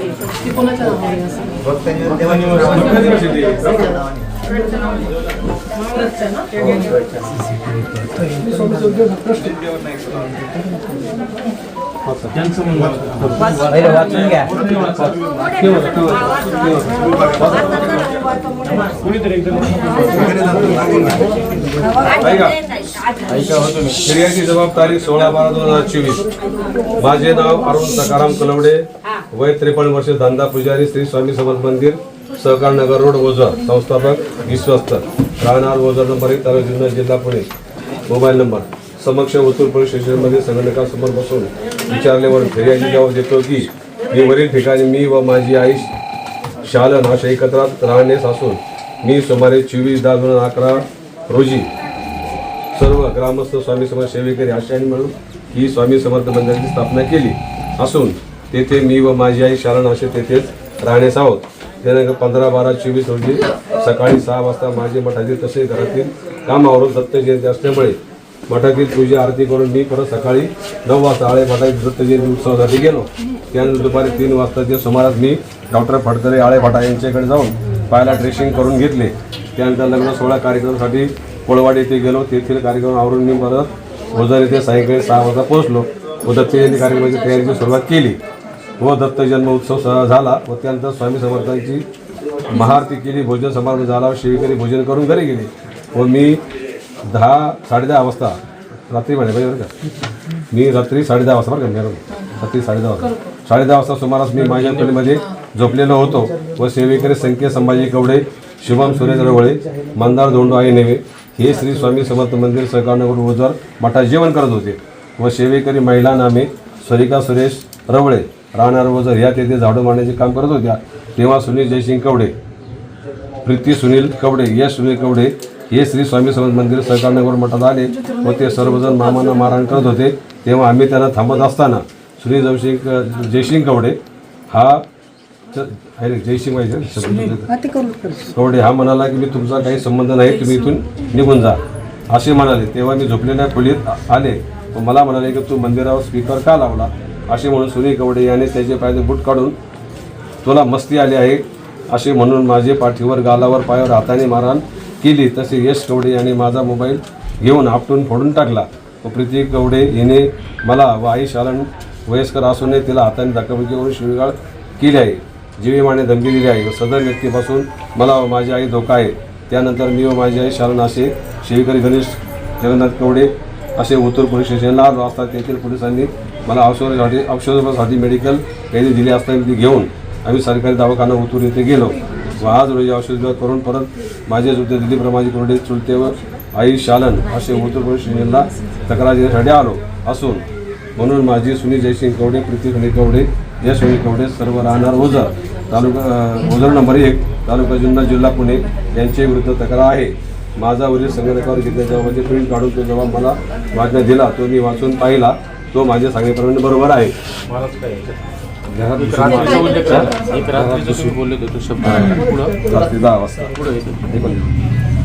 ती कोणाच्या नावावर आहे असं महाराजच्या ना वाचून घ्या ऐका हो जबाबदारी सोळा बारा दोन हजार चोवीस. माझे नाव अरुण सकाराम कलवडे. वय त्रेपन्न वर्ष धंदा पुजारी श्री स्वामी समर्थ मंदिर सहकार नगर रोड ओझर. संस्थापक विश्वस्त. राहणार ओझर नंबर एक तालुका जिल्हा पुणे. Mobile number. समक्ष ओतूर पोलीस स्टेशनमध्ये संगणकासमोर बसून विचारल्यावर फिर्यादी जबाब देतो की मी वरील ठिकाणी मी व माझी आई शालन अशा एकत्रात राहण्यास असून मी सुमारे चोवीस दहा दोन अकरा रोजी सर्व ग्रामस्थ स्वामी समर्थ सेवेकरी आशयाने मिळून ही स्वामी समर्थ मंदिराची स्थापना केली. असून तेथे मी व माझी आई शारण असे तेथेच राहण्यास आहोत. दिनांक पंधरा बारा चोवीस रोजी सकाळी सहा वाजता माझे मठातील तसे घरातील कामावरून दत्त जयंती असल्यामुळे मठातील पूजा आरती करून मी परत सकाळी नऊ वाजता आळे मठातील दत्तजयंती उत्सवासाठी गेलो. त्यानंतर दुपारी तीन वाजताच्या सुमारास मी डॉक्टर फडतरे आळे भटा यांच्याकडे जाऊन पायाला ड्रेसिंग करून घेतले. त्यानंतर लग्न सोहळा कार्यक्रमासाठी कोळवाडी येथे गेलो. तेथील कार्यक्रम आवरून मी परत ओझर येथे सायंकाळी सहा वाजता पोहोचलो. व दत्तजयंती कार्यक्रमाची तयारीची सुरुवात केली व दत्त जन्म उत्सव झाला व त्यानंतर स्वामी समर्थांची महाआरती केली. भोजन समारंभ झाला व शिवेकरी भोजन करून घरी गेले व मी दहा साडेदहा वाजता. रात्री म्हणे पाहिजे बरं का? मी रात्री साडेदहा वाजता बरं का मी रात्री साडेदहा वाजता. साडेदहा वाजता सुमारास मी माझ्या खोलीमध्ये झोपलेलो होतो. व सेवेकरी संख्या संभाजी कवडे शुभम सुरेश रवळे मंदार धोंडो आई नेवे हे श्री स्वामी समर्थ मंदिर सहकारनगर ओझर मठात जेवण करत होते. व सेवेकरी महिला नामे सरिका सुरेश रवळे राहणार ओझर ह्या तेथे झाडू मारण्याचे काम करत होत्या तेव्हा सुनील जयसिंग कवडे प्रीती सुनील कवडे यश सुनील कवडे हे श्री स्वामी समर्थ मंदिर सहकारनगर मठात आले व ते सर्वजण मामांना मारहाण करत होते. तेव्हा आम्ही त्यांना थांबत असताना सुनील जयसिंग जयसिंग कवडे हा जयसिंग. कवडे हा म्हणाला की मी तुमचा काही संबंध नाही तुम्ही इथून निघून जा. असे म्हणाले. तेव्हा मी झोपलेल्या खोलीत आले. व मला म्हणाले की तू मंदिरावर स्पीकर का लावला? असे म्हणून सुनील कवडे याने त्याचे पायाचे बूट काढून तुला मस्ती आली आहे. असे म्हणून माझे पाठीवर गालावर पायावर हाताने मारहाण केली तसे यश गवडे यांनी माझा मोबाईल घेऊन आपटून फोडून टाकला. व प्रीती गवडे हिने मला व आई शालन वयस्कर असूनही तिला हाताने धक्काबुक्की करून शिवीगाळ केली आहे. जीवीमाने धमकी दिली आहे. व सदर व्यक्तीपासून मला व माझी आई धोका आहे. त्यानंतर मी व माझी आई शालन असे शिवीकरी गणेश जगन्नाथ गवडे असे उत्तर पोलीस स्टेशनला आलो असता तेथील पोलिसांनी मला औषधासाठी औषधासाठी मेडिकल कैदी दिली असताना ती घेऊन आम्ही सरकारी दवाखाना उतरून येथे गेलो. व आज रोजी औषध विभाग करून परत माझे चुलते दिलीप रमाजी कोरडे चुलते व आई शालन असे उत्तर प्रदेश जिल्ह्याला तक्रार देण्यासाठी आलो असून म्हणून माझी सुनील जयसिंग कवडे प्रीती सुनील कवडे यश सुनील कवडे सर्व राहणार ओझर. तालुका ओझर नंबर एक तालुका जुन्नर जिल्हा पुणे यांचे विरुद्ध तक्रार आहे. माझा वरील संगणकावर घेतल्या जबाबाचे प्रिंट काढून तो जबाब मला वाचण्यात दिला तो मी वाचून पाहिला तो माझ्या सांगण्याप्रमाणे बरोबर आहे. रात्री दहा वाजता हे पण मी रात्री मी बूट काढून हा,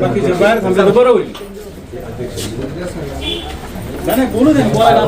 बाकीचे बाहेर थांबले बरं होईल. नाही, बोलू दे बोलायला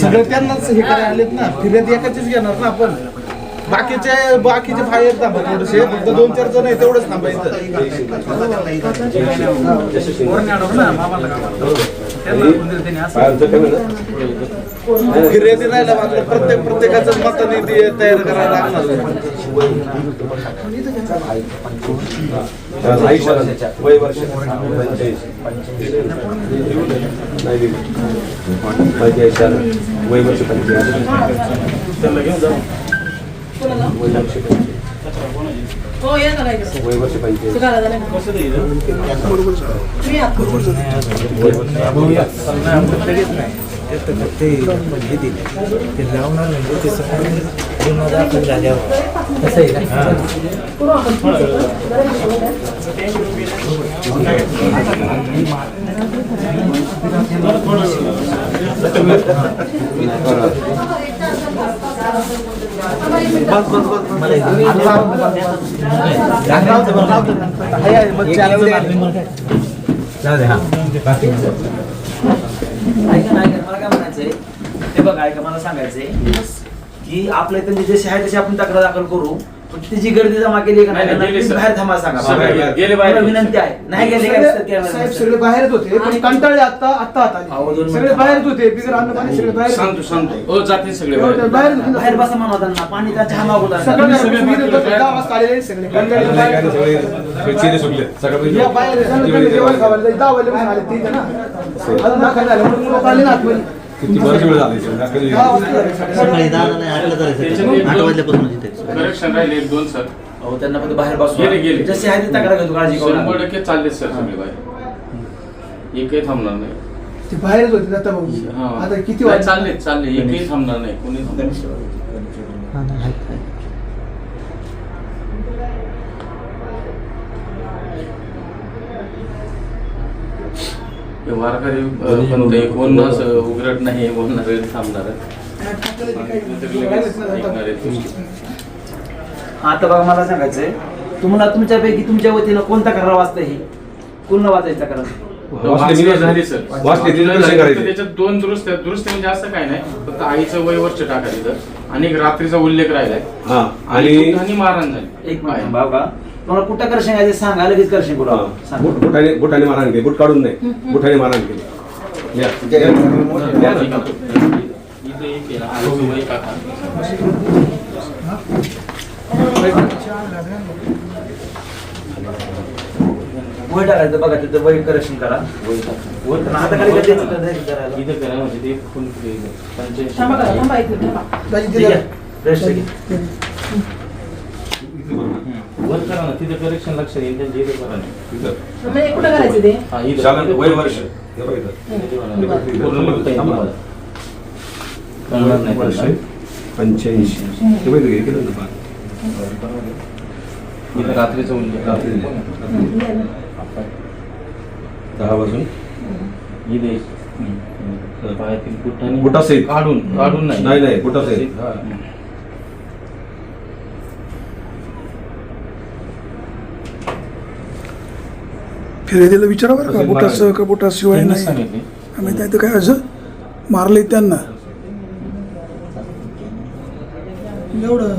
सगळे त्यांनाच हे करायला आलेत ना. फिर्याद एकाचीच घेणार ना आपण. बाकीचे बाकीचे बाहेर थांबा थोडेसे. फक्त दोन चार जण आहे तेवढंच थांबायचं फिर्यादी राहिला मात्र प्रत्येक प्रत्येकाचं मताने ते तयार करायला लागणार. वय वर्ष वय वर्ष पंचेचाळीस. वय वर्ष पंचेचाळीस. हो या ना इकडे वय वर्ष पंचेचाळीस तू घाला झालं कसं ते इथं? मी आत कसं आहे का करू आपण पुढचं. जरा इकडे बघा. हाय, हाय, मग एक चार एवढे जण आले. आले. जाऊ दे हा बाकी ऐका ना ऐका मला काय म्हणायचंय? ते बघा ऐका मला सांगायचंय की आपल्या इथं जसे आहे तशी आपण तक्रार दाखल करू. त्याची गर्दी जमा केली का नाही नाही, नाही, गेली, तुम्ही सर. बाहेर थांबा सांगा सगळे मला गेले बाहेर. विनंती आहे नाही गेले सगळे- साहेब. सगळे बाहेरच होते पण कंटाळले आता आता आता दोन. सगळे मिनिटं. बाहेरच होते बिगर अन्न पाणी सगळे बाहेर सांगतो सांगतो हो जातील सगळे एवढे बाहेर. बाहेर होते. बाहेर बसा म्हणा त्यांना पाणी त्या चहा मागवतात सगळे सगळे बाहेर होते. बाहेर. दहा वाजता आलेले सगळे कंटाळले बाहेर. सगळे या बाहेर जेवण दहा आले ना अजून म्हणून लोक आले ना आतमध्ये. किती बरेच वेळ झाले इथे. रात्री दहा वाजता झाले सगळे. सकाळी दहा नाही आठला त्याच्यात जायचं एक आठ दोन- वाजल्यापासून तिथे करेक्शन राहिले एक दोन सर. अहो त्यांना पण बाहेर बसू गेले, गेले. जसे आहे ते तक्रार घेतो काळजी करू शंभर नका. टक्के चालले सर सगळे बाहेर. एकही थांबणार नाही. ते बाहेरच होते आता हा. भाऊ आता किती वाजले? चालले चालले. एकही थांबणार नाही. कोणी थांबणार नाही. वारकरी कोण असं उघडत नाही बोलणार थांबणार आता बघा मला सांगायचंय तुम्हाला तुमच्यापैकी तुमच्या वतीनं कोणता तक्रार वाचता ही पूर्ण वाचायची करायचे. त्याच्यात दोन दुरुस्त आहेत. दुरुस्ती म्हणजे असं काय नाही फक्त आईचं वय वर्ष टाका तिथं आणि एक रात्रीचा उल्लेख राहिलाय. हा आणि मारहाण झाली. एक बघा. तुम्हाला कुठं कर सांगायचं सांगा लगेच कर शिकू हा. बुट बुटाने बुटाने मारहाण केली बुट काढून नाही बुटाने मारहाण केली या. ना. आहे टाकायचं बघा तिथं वय करेक्शन करा करा. आता खाली direct करायला? इथं करा म्हणजे ते. थांबा करा ठीक आहे घे वर करा ना तिथं करेक्शन लक्षात येईल त्यांच्या इथं करा ना. तिथं. म्हणजे कुठं करायचं ते हा, इथं. शाळा वय वर्ष इथं. हे बघ इथं. इथं. पूर्ण बघता येईल तुम्हाला. कळणार नाही वर्ष त्यांना. पंच्याऐंशी हे बघ केलं ना पहा. इथं रात्रीचं उल्लेख रात्री. हं, या ना. दहा वाजून इथे हम्म. पायातील बुटाने बुटासहित. काढून काढून नाही नाही, नाही, बुटासहित. हा. फिर्यादीला विचारा बरं का बुटासह का बुटाशिवाय नाही? सांगितले. आम्ही नाही तर काय असं मारले त्यांना. एवढं.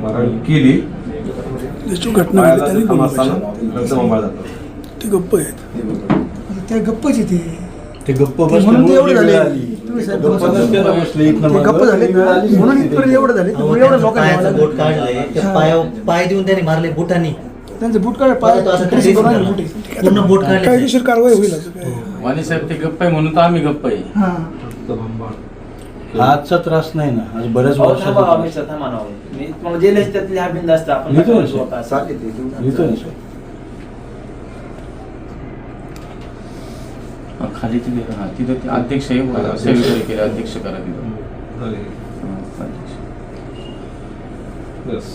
मारहाण केली. जशी घटना घडली त्यांनी पाहिजे. ते गप्प आहेत. ते गप्पच आहे ते. ते गप्प ते म्हणून ते एवढे झाले. तुम्ही साहेब ते गप्प झाले. म्हणून इथपर्यंत एवढं झाले. एवढं लोकांना त्या पाय देऊन त्याने मारले बोटानी. त्यांचे बूट काढ. पूर्ण बोट काढले. कायदेशीर कारवाई होईल असं काय वाणी साहेब ते गप्प आहे म्हणून तर आम्ही गप्प आहे. हा. आजचा त्रास नाही ना. आज बऱ्याच अहो, थांबा थांबा ना. मी तुम्हाला जे लिहायचं त्यातले हा आपण लिहितो ना. हा, खाली तिथे हा तिथं ते अध्यक्ष आहे. केले अध्यक्ष. करा तिथं. हा, अध्यक्ष. Yes.